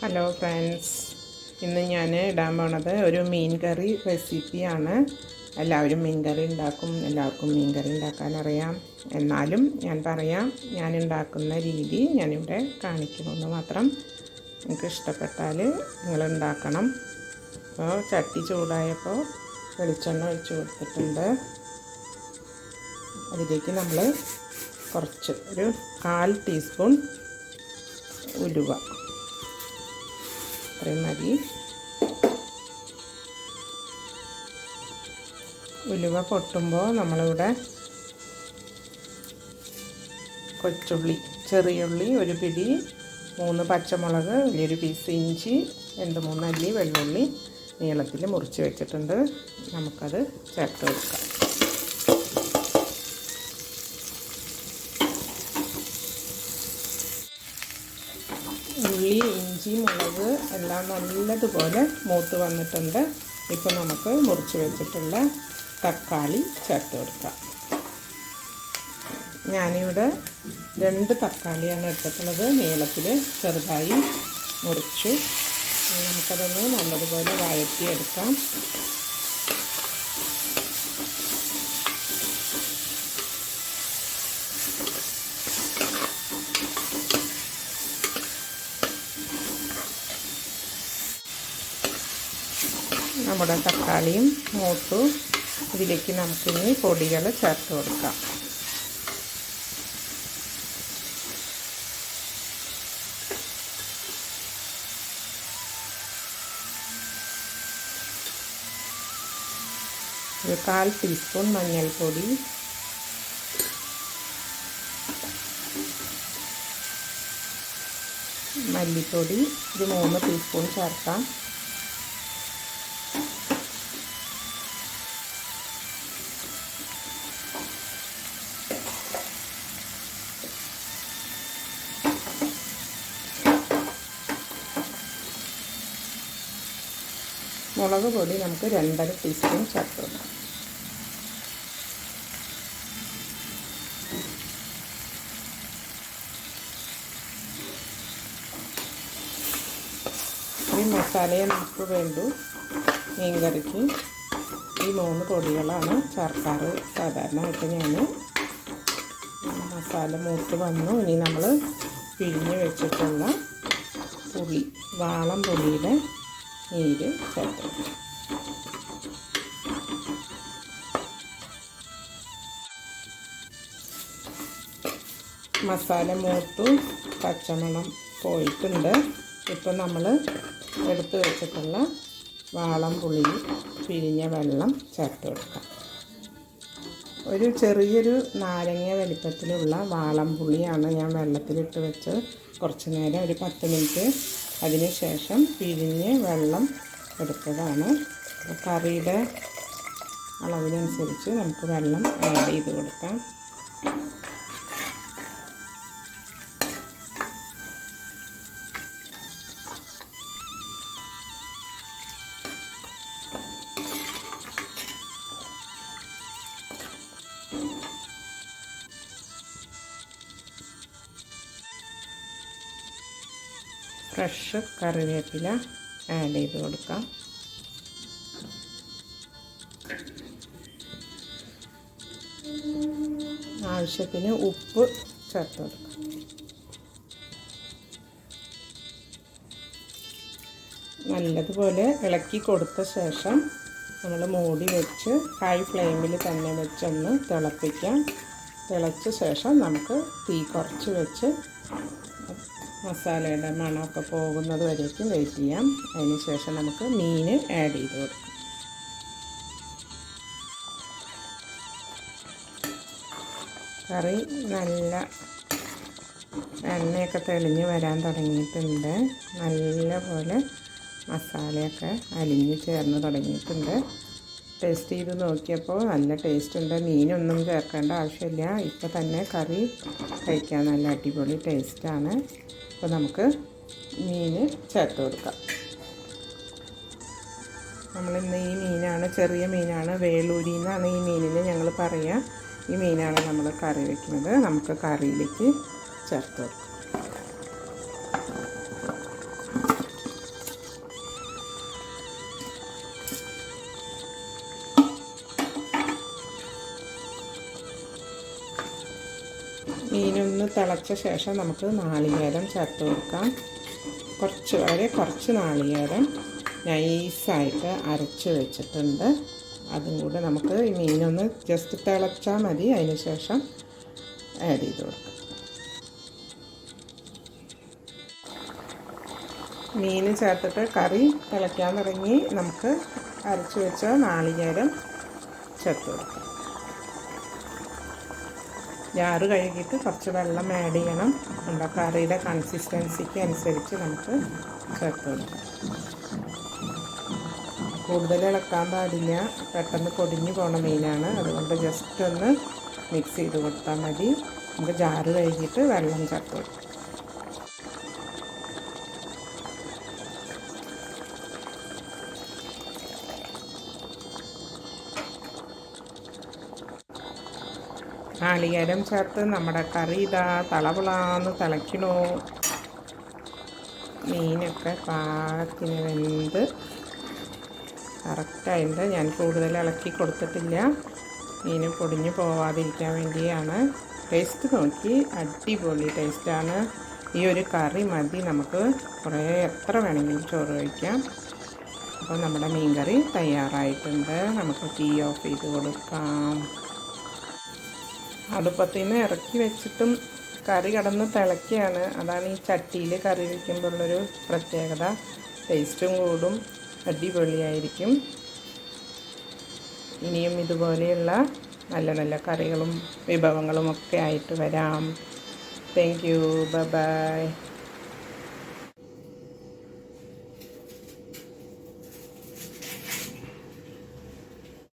Hello friends ഇന്ന് ഞാൻ ഇടാൻ പോണത് ഒരു മീൻ കറി റെസിപ്പിയാണ്. എല്ലാവരും മീൻ കറി ഉണ്ടാക്കും എല്ലാവർക്കും മീൻ കറി ഉണ്ടാക്കാൻ അറിയാം. എന്നാലും ഞാൻ പറയാം ഞാൻ ഉണ്ടാക്കുന്ന രീതി ഞാനിവിടെ കാണിക്കണമെന്ന് മാത്രം. നിങ്ങൾക്ക് ഇഷ്ടപ്പെട്ടാൽ നിങ്ങൾ ഉണ്ടാക്കണം. അപ്പോൾ ചട്ടി ചൂടായപ്പോൾ വെളിച്ചെണ്ണ ഒഴിച്ച് കൊടുത്തിട്ടുണ്ട്. അതിലേക്ക് നമ്മൾ കുറച്ച് ഒരു കാൽ ടീസ്പൂൺ ഉലുവ. അത്രയും മതി. ഉലുവ പൊട്ടുമ്പോൾ നമ്മളിവിടെ കൊച്ചുള്ളി ചെറിയുള്ളി ഒരു പിടി മൂന്ന് പച്ചമുളക് വലിയൊരു പീസ് ഇഞ്ചി രണ്ട് മൂന്ന് അല്ലി വെള്ളുള്ളി നീളത്തിൽ മുറിച്ച് വെച്ചിട്ടുണ്ട്. നമുക്കത് ചേർത്ത് കൊടുക്കാം ഇഞ്ചി മുളക് എല്ലാം നല്ലതുപോലെ മൂത്ത് വന്നിട്ടുണ്ട്. ഇപ്പോൾ നമുക്ക് മുറിച്ച് വെച്ചിട്ടുള്ള തക്കാളി ചേർത്ത് കൊടുക്കാം. ഞാനിവിടെ രണ്ട് തക്കാളിയാണ് എടുത്തിട്ടുള്ളത്. നീളത്തിൽ ചെറുതായി മുറിച്ചു. നമുക്കതൊന്ന് നല്ലതുപോലെ വഴറ്റിയെടുക്കാം. നമ്മുടെ തക്കാളിയും മൂത്തു ഇതിലേക്ക് നമുക്കിനി പൊടികൾ ചേർത്ത് കൊടുക്കാം. ഒരു കാൽ ടീസ്പൂൺ മഞ്ഞൾപ്പൊടി. മല്ലിപ്പൊടി. ഇത് മൂന്ന് ടീസ്പൂൺ ചേർക്കാം. മുളക് പൊടി നമുക്ക് രണ്ടര ടീസ്പൂൺ ചേർത്ത് ഈ മസാലയെ നമുക്ക് വേണ്ടു മീൻ കറിക്ക് ഈ മൂന്ന് പൊടികളാണ്. ചേർക്കാറ് സാധാരണയായിട്ട് ഞാൻ മസാല മൂത്ത് വന്നു. ഇനി നമ്മൾ പിഴിഞ്ഞ് വെച്ചിട്ടുള്ള പുളി വാളം പുളിയുടെ നീര് ചേർത്ത് മസാല മൂത്തു പച്ചമണം പോയിട്ടുണ്ട്. ഇപ്പം നമ്മൾ എടുത്ത് വെച്ചിട്ടുള്ള വാളം പുളി പിരിഞ്ഞ വെള്ളം ചേർത്ത് കൊടുക്കാം. ഒരു ചെറിയൊരു നാരങ്ങ വലിപ്പത്തിലുള്ള വാളം പുളിയാണ് ഞാൻ വെള്ളത്തിലിട്ട് വെച്ച് കുറച്ച് നേരം ഒരു പത്ത് മിനിറ്റ് അതിന് ശേഷം പിഴിഞ്ഞ് വെള്ളം എടുത്തതാണ്. കറിയുടെ അളവിനനുസരിച്ച് നമുക്ക് വെള്ളം ആഡ് ചെയ്ത് കൊടുക്കാം. ഫ്രഷ് കറിവേപ്പില ആഡ് ചെയ്ത് കൊടുക്കാം. ആവശ്യത്തിന് ഉപ്പ് ചേർത്ത് കൊടുക്കാം. നല്ലതുപോലെ ഇളക്കി കൊടുത്ത ശേഷം നമ്മൾ മൂടി വെച്ച് ഹൈ ഫ്ലെയിമിൽ തന്നെ വെച്ചൊന്ന് തിളപ്പിക്കാം. തിളച്ച ശേഷം നമുക്ക് തീ കുറച്ച് വെച്ച് മസാലയുടെ മണമൊക്കെ പോകുന്നത് വരേക്കും വെയിറ്റ് ചെയ്യാം. അതിന് ശേഷം നമുക്ക് മീൻ ആഡ് ചെയ്ത് കൊടുക്കാം. കറി നല്ല എണ്ണയൊക്കെ തെളിഞ്ഞ് വരാൻ തുടങ്ങിയിട്ടുണ്ട്. നല്ല പോലെ മസാലയൊക്കെ അലിഞ്ഞ് ചേർന്ന് തുടങ്ങിയിട്ടുണ്ട്. ടേസ്റ്റ് ചെയ്ത് നോക്കിയപ്പോൾ നല്ല ടേസ്റ്റ് ഉണ്ട്. മീനൊന്നും ചേർക്കേണ്ട ആവശ്യമില്ല. ഇപ്പോൾ തന്നെ കറി കഴിക്കാൻ നല്ല അടിപൊളി ടേസ്റ്റാണ് അപ്പോൾ നമുക്ക് മീൻ ചേർത്ത് കൊടുക്കാം. നമ്മളിന്ന് ഈ മീനാണ് ചെറിയ മീനാണ്. വേളൂരി എന്നാണ് ഈ മീനിന് ഞങ്ങൾ പറയുക ഈ മീനാണ് നമ്മൾ കറി വയ്ക്കുന്നത് നമുക്ക് കറിയിലേക്ക് ചേർത്ത് കൊടുക്കാം. തിളച്ച ശേഷം നമുക്ക് നാളികേരം ചേർത്ത് കൊടുക്കാം. കുറച്ച് വളരെ കുറച്ച് നാളികേരം നൈസായിട്ട് അരച്ച് വെച്ചിട്ടുണ്ട്. അതും കൂടെ നമുക്ക് ഈ മീനൊന്ന് ജസ്റ്റ് തിളച്ചാൽ മതി. അതിന് ശേഷം ആഡ് ചെയ്ത് കൊടുക്കാം. മീൻ ചേർത്തിട്ട് കറി തിളയ്ക്കാൻ തുടങ്ങി. നമുക്ക് അരച്ച് വെച്ച നാളികേരം ചേർത്ത് കൊടുക്കാം. ജാറ് കഴുകിയിട്ട് കുറച്ച് വെള്ളം ആഡ് ചെയ്യണം. നമ്മുടെ കറിയുടെ കൺസിസ്റ്റൻസിക്ക് അനുസരിച്ച് നമുക്ക് ചേർത്ത് കൊടുക്കാം. കൂടുതൽ ഇളക്കാൻ പാടില്ല. പെട്ടെന്ന് പൊടിഞ്ഞു പോണ മീനാണ് അതുകൊണ്ട് ജസ്റ്റ് ഒന്ന് മിക്സ് ചെയ്ത് കൊടുത്താൽ മതി. നമുക്ക് ജാറ് കഴുകിയിട്ട് വെള്ളം ചേർത്ത് കൊടുക്കാം. നാളികേരം ചേർത്ത് നമ്മുടെ കറി ഇതാ തളവിളാന്ന് തിളയ്ക്കണോ. മീനൊക്കെ പാകത്തിന് വെന്ത് കറക്റ്റായിട്ട് ഞാൻ കൂടുതൽ ഇളക്കി കൊടുത്തിട്ടില്ല. മീൻ പൊടിഞ്ഞു പോവാതിരിക്കാൻ വേണ്ടിയാണ്. ടേസ്റ്റ് നോക്കി. അടിപൊളി ടേസ്റ്റാണ് ഈ ഒരു കറി മതി നമുക്ക്. കുറേ എത്ര വേണമെങ്കിലും ചോറ് കഴിക്കാം. അപ്പോൾ നമ്മുടെ മീൻ കറി തയ്യാറായിട്ടുണ്ട്. നമുക്ക് ടീ ഓഫ് ചെയ്ത് കൊടുക്കാം. അടുപ്പത്തിൽ നിന്ന് ഇറക്കി വെച്ചിട്ടും കറി കടന്ന് തിളയ്ക്കുകയാണ്. അതാണ് ഈ ചട്ടിയിൽ കറി വയ്ക്കുമ്പോഴുള്ളൊരു പ്രത്യേകത. ടേസ്റ്റും കൂടും അടിപൊളിയായിരിക്കും. ഇനിയും ഇതുപോലെയുള്ള നല്ല നല്ല കറികളും വിഭവങ്ങളും ഒക്കെ ആയിട്ട് വരാം. Thank you by